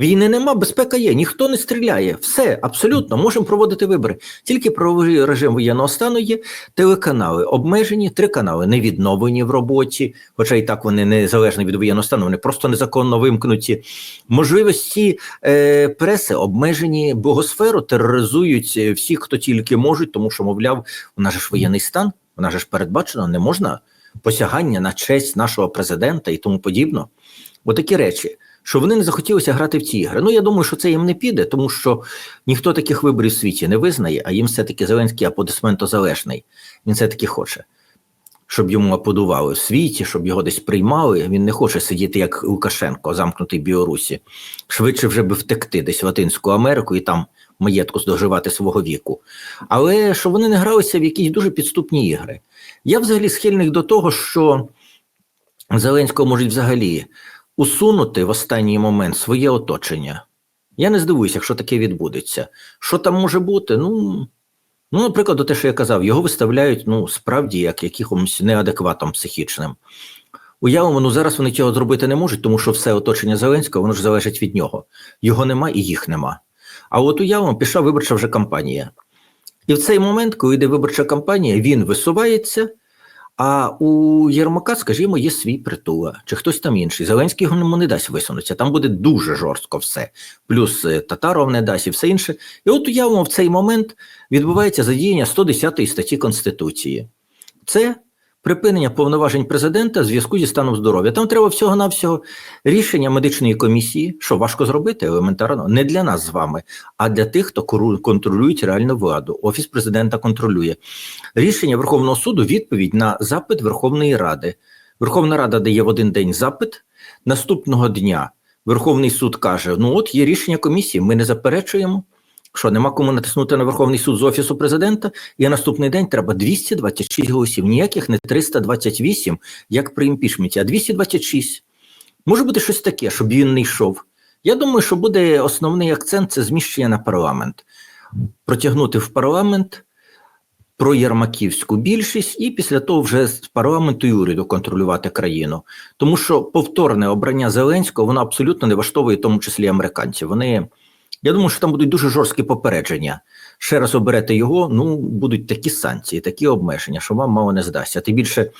Війни нема, безпека є, ніхто не стріляє. Все абсолютно можемо проводити вибори. Тільки правовий режим воєнного стану є. Телеканали обмежені, три канали не відновлені в роботі, хоча і так вони не залежні від воєнного стану, вони просто незаконно вимкнуті. Можливості е, преси обмежені, богосферу тероризують е, всі, хто тільки можуть, тому що, мовляв, у нас ж воєнний стан, у нас ж передбачено, не можна посягання на честь нашого президента і тому подібно. Отакі речі що вони не захотілося грати в ці ігри. Ну я думаю, що це їм не піде, тому що ніхто таких виборів в світі не визнає, а їм все-таки Зеленський аплодисментозалежний. Він все-таки хоче, щоб йому аплодували в світі, щоб його десь приймали. Він не хоче сидіти як Лукашенко, замкнутий в Білорусі. Швидше вже би втекти десь в Латинську Америку і там маєтку здоживати свого віку. Але щоб вони не гралися в якісь дуже підступні ігри. Я взагалі схильний до того, що Зеленського можуть взагалі усунути в останній момент своє оточення. Я не здивуюся, якщо таке відбудеться. Що там може бути? Ну, ну наприклад, те, що я казав, його виставляють ну, справді як якимось неадекватом психічним. Уявимо, ну зараз вони цього зробити не можуть, тому що все оточення Зеленського воно ж залежить від нього. Його нема і їх нема. А от уявимо, пішла виборча вже кампанія. І в цей момент, коли йде виборча кампанія, він висувається, а у Єрмака, скажімо, є свій притула, чи хтось там інший. Зеленський йому не дасть висунутися. Там буде дуже жорстко все. Плюс е, Татаров не дасть і все інше. І от уявимо, в цей момент відбувається задіяння 110 статті Конституції. Це припинення повноважень президента в зв'язку зі станом здоров'я. Там треба всього-навсього рішення медичної комісії, що важко зробити елементарно, не для нас з вами, а для тих, хто контролюють реальну владу. Офіс президента контролює рішення Верховного суду. Відповідь на запит Верховної Ради. Верховна Рада дає в один день запит наступного дня. Верховний суд каже: Ну, от є рішення комісії, ми не заперечуємо. Що нема кому натиснути на Верховний суд з Офісу президента, і наступний день треба 226 голосів, ніяких не 328, як при імпічменті, а 226. Може бути щось таке, щоб він не йшов. Я думаю, що буде основний акцент це зміщення на парламент, протягнути в парламент про Єрмаківську більшість, і після того вже з парламенту і уряду контролювати країну. Тому що повторне обрання Зеленського воно абсолютно не влаштовує, в тому числі американців. Вони. Я думаю, що там будуть дуже жорсткі попередження. Ще раз оберете його, ну будуть такі санкції, такі обмеження, що вам мало не здасться. Тим більше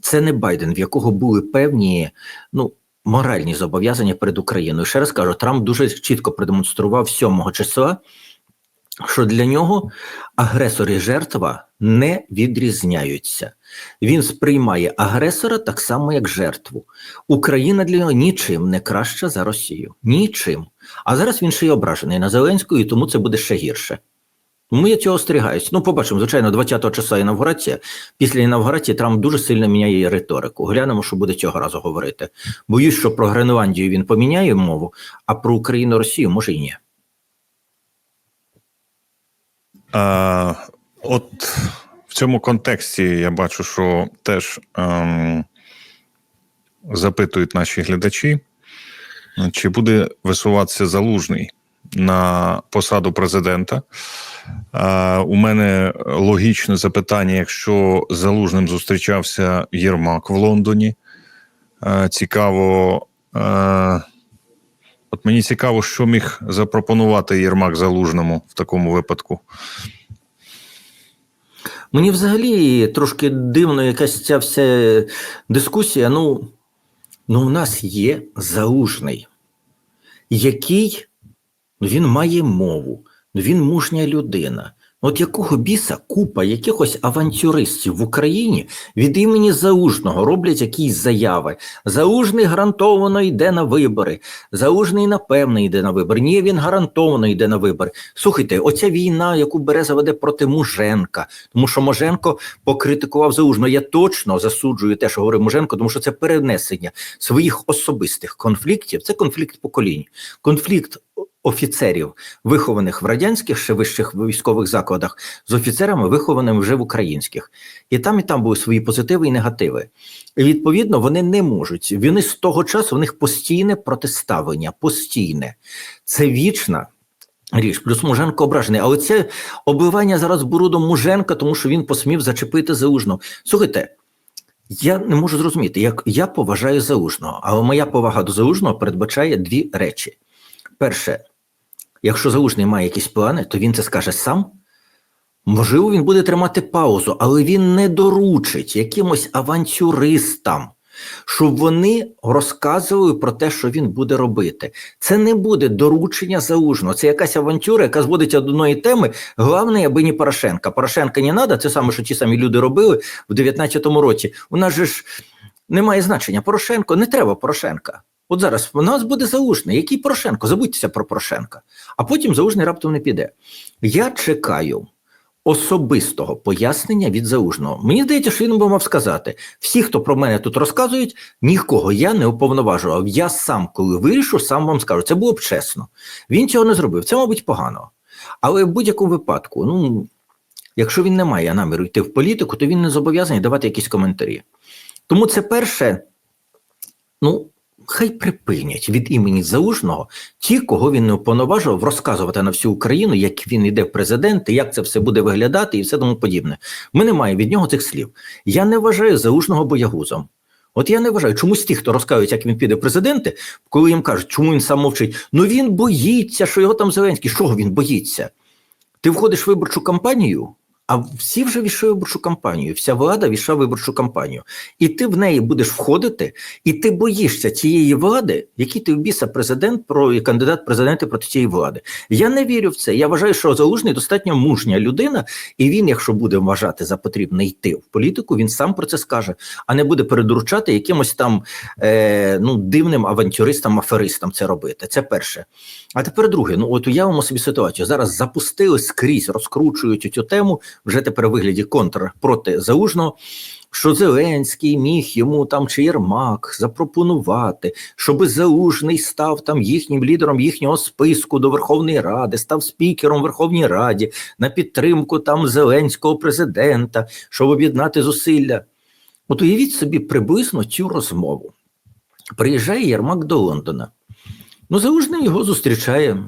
це не Байден, в якого були певні ну моральні зобов'язання перед Україною. Ще раз кажу, Трамп дуже чітко продемонстрував 7 числа, що для нього агресор і жертва не відрізняються. Він сприймає агресора так само, як жертву. Україна для нього нічим не краща за Росію. Нічим. А зараз він ще й ображений на Зеленську, і тому це буде ще гірше. Тому я цього остерігаюсь. Ну, побачимо, звичайно, 20-го числа інавгурація. Після інавгурації Трамп дуже сильно міняє риторику. Глянемо, що буде цього разу говорити. Боюсь, що про Гренландію він поміняє мову, а про Україну Росію може і ні. А, От в цьому контексті я бачу, що теж ем, запитують наші глядачі, чи буде висуватися залужний на посаду президента. Е, у мене логічне запитання: якщо залужним зустрічався Єрмак в Лондоні, е, цікаво. Е, От мені цікаво, що міг запропонувати Єрмак залужному в такому випадку. Мені взагалі трошки дивно якась ця вся дискусія. Ну, ну у нас є заужний, який ну, він має мову, ну, він мужня людина. От якого біса купа якихось авантюристів в Україні від імені Заужного роблять якісь заяви. Заужний гарантовано йде на вибори. Заужний, напевно, йде на вибори. Ні, він гарантовано йде на вибори. Слухайте, оця війна, яку Береза веде проти Муженка, тому що Муженко покритикував Заужного. Я точно засуджую те, що говорив Муженко, тому що це перенесення своїх особистих конфліктів. Це конфлікт поколінь. Конфлікт офіцерів, вихованих в радянських ще вищих військових закладах, з офіцерами, вихованими вже в українських, і там і там були свої позитиви і негативи. І Відповідно, вони не можуть. Вони з того часу в них постійне протиставлення, постійне це вічна. Річ, плюс Муженко ображений. Але це оббивання зараз бурудом Муженка, тому що він посмів зачепити заужно. Слухайте, я не можу зрозуміти, як я поважаю заужного, але моя повага до заужного передбачає дві речі. перше, якщо залужний має якісь плани, то він це скаже сам. Можливо, він буде тримати паузу, але він не доручить якимось авантюристам, щоб вони розказували про те, що він буде робити. Це не буде доручення залужного. Це якась авантюра, яка зводиться до одної теми. Головне, аби не Порошенка. Порошенка не треба, це саме, що ті самі люди робили в 19-му році. У нас же ж немає значення. Порошенко не треба Порошенка. От зараз у нас буде залужний. Який Порошенко? Забудьтеся про Порошенка. А потім залужний раптом не піде. Я чекаю особистого пояснення від залужного. Мені здається, що він би мав сказати: всі, хто про мене тут розказують, нікого я не уповноважував. Я сам, коли вирішу, сам вам скажу. Це було б чесно. Він цього не зробив. Це, мабуть, погано. Але в будь-якому випадку, ну якщо він не має наміру йти в політику, то він не зобов'язаний давати якісь коментарі. Тому це перше, ну. Хай припинять від імені залужного ті, кого він не уповноважував, розказувати на всю Україну, як він йде в президенти, як це все буде виглядати і все тому подібне. Ми не маємо від нього цих слів. Я не вважаю залужного боягузом. От я не вважаю, чомусь ті, хто розказують, як він піде в президенти, коли їм кажуть, чому він сам мовчить, ну він боїться, що його там Зеленський. Чого він боїться? Ти входиш в виборчу кампанію, а всі вже війшли виборчу кампанію, вся влада війшла виборчу кампанію. І ти в неї будеш входити, і ти боїшся цієї влади, який ти в біса президент про і кандидат в президенти проти цієї влади. Я не вірю в це. Я вважаю, що залужний достатньо мужня людина, і він, якщо буде вважати за потрібне йти в політику, він сам про це скаже, а не буде передоручати якимось там е, ну, дивним авантюристам, аферистам це робити. Це перше. А тепер друге, ну от уявимо собі ситуацію. Зараз запустили скрізь, розкручують цю тему вже тепер у вигляді контр проти залужного. Що Зеленський міг йому там чи Єрмак запропонувати, щоб Залужний став там їхнім лідером їхнього списку до Верховної Ради, став спікером Верховній Раді на підтримку там Зеленського президента, щоб об'єднати зусилля. От уявіть собі приблизно цю розмову. Приїжджає Єрмак до Лондона. Ну, Залужний його зустрічає.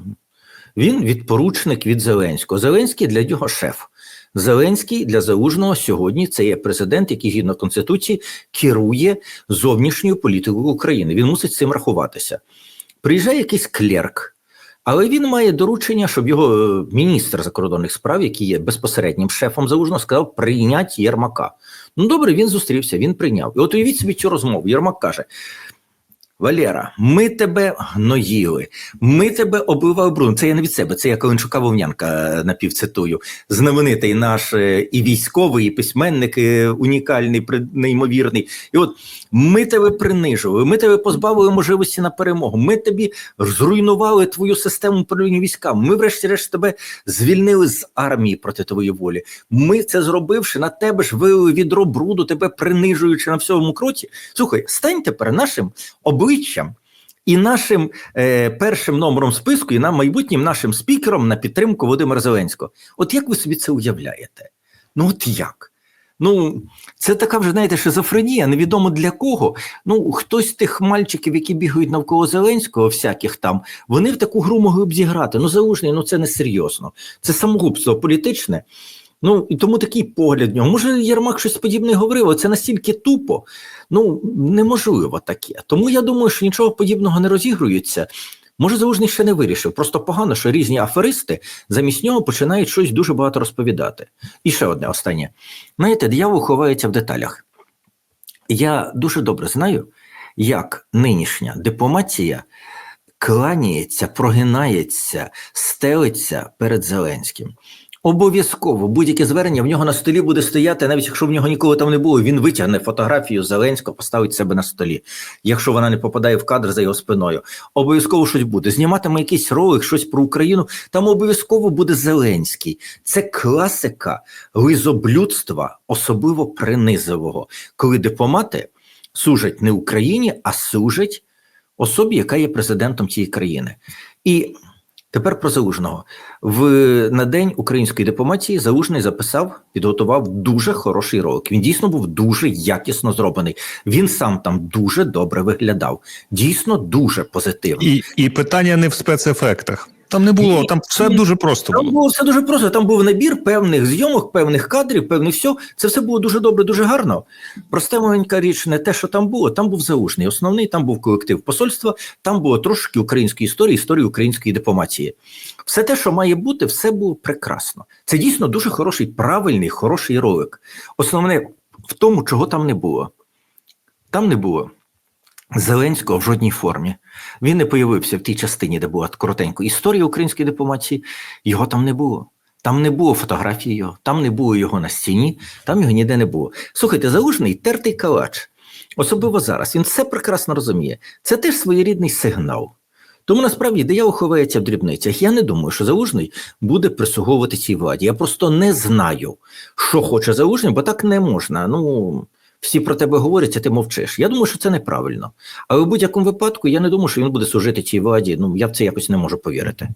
Він відпоручник від Зеленського. Зеленський для нього шеф. Зеленський для Залужного сьогодні це є президент, який згідно конституції керує зовнішньою політикою України. Він мусить з цим рахуватися. Приїжджає якийсь клерк, але він має доручення, щоб його е, міністр закордонних справ, який є безпосереднім шефом Залужного, сказав прийняти Єрмака. Ну добре, він зустрівся, він прийняв. І от уявіть собі цю розмову. Єрмак каже: Валера, ми тебе гноїли, ми тебе обливали брудом. Це я не від себе, це я Каленчука Вовнянка напівцитую. Знаменитий наш е, і військовий, і письменник, і унікальний, неймовірний. І от ми тебе принижували, ми тебе позбавили можливості на перемогу. Ми тобі зруйнували твою систему управління військами. Ми, врешті-решт, тебе звільнили з армії проти твоєї волі. Ми це зробивши на тебе ж вилили відро бруду, тебе принижуючи на всьому кроці. Слухай, стань тепер нашим обличчям і нашим е, першим номером списку, і нам майбутнім нашим спікером на підтримку Володимира Зеленського. От як ви собі це уявляєте? Ну от як? Ну, це така вже, знаєте, шизофренія, невідомо для кого. Ну, хтось з тих мальчиків, які бігають навколо Зеленського, всяких там, вони в таку гру могли б зіграти. Ну, залужний, ну це не серйозно. Це самогубство політичне. Ну і тому такий погляд в нього. Може, Єрмак щось подібне говорив, це настільки тупо, ну неможливо таке. Тому я думаю, що нічого подібного не розігрується. Може, залужний ще не вирішив. Просто погано, що різні аферисти замість нього починають щось дуже багато розповідати. І ще одне останнє. Знаєте, диявол ховається в деталях. Я дуже добре знаю, як нинішня дипломатія кланяється, прогинається, стелиться перед Зеленським. Обов'язково будь-яке звернення в нього на столі буде стояти, навіть якщо в нього ніколи там не було. Він витягне фотографію Зеленського, поставить себе на столі, якщо вона не попадає в кадр за його спиною. Обов'язково щось буде. Зніматиме якийсь ролик, щось про Україну. Там обов'язково буде Зеленський. Це класика лизоблюдства, особливо принизливого, коли дипломати служать не Україні, а служать особі, яка є президентом цієї країни. І Тепер про залужного в на день української дипломатії залужний записав, підготував дуже хороший ролик. Він дійсно був дуже якісно зроблений. Він сам там дуже добре виглядав, дійсно дуже позитивно. І, і питання не в спецефектах. Там не було, там все дуже просто Там було. було все дуже просто. Там був набір певних зйомок, певних кадрів, певних все. Це все було дуже добре, дуже гарно. Проста маленька річ, не те, що там було. Там був заушний. Основний там був колектив посольства. Там було трошки української історії, історії української дипломатії. Все те, що має бути, все було прекрасно. Це дійсно дуже хороший, правильний, хороший ролик. Основне в тому, чого там не було. Там не було. Зеленського в жодній формі. Він не появився в тій частині, де була коротенько історія української дипломатії. Його там не було. Там не було фотографії його, там не було його на стіні, там його ніде не було. Слухайте, залужний тертий калач, особливо зараз. Він все прекрасно розуміє. Це теж своєрідний сигнал. Тому насправді диявол ховається в дрібницях. Я не думаю, що залужний буде прислуговувати цій владі. Я просто не знаю, що хоче залужний, бо так не можна. Ну всі про тебе говорять, а ти мовчиш. Я думаю, що це неправильно. Але в будь-якому випадку я не думаю, що він буде служити цій владі. Ну я в це якось не можу повірити.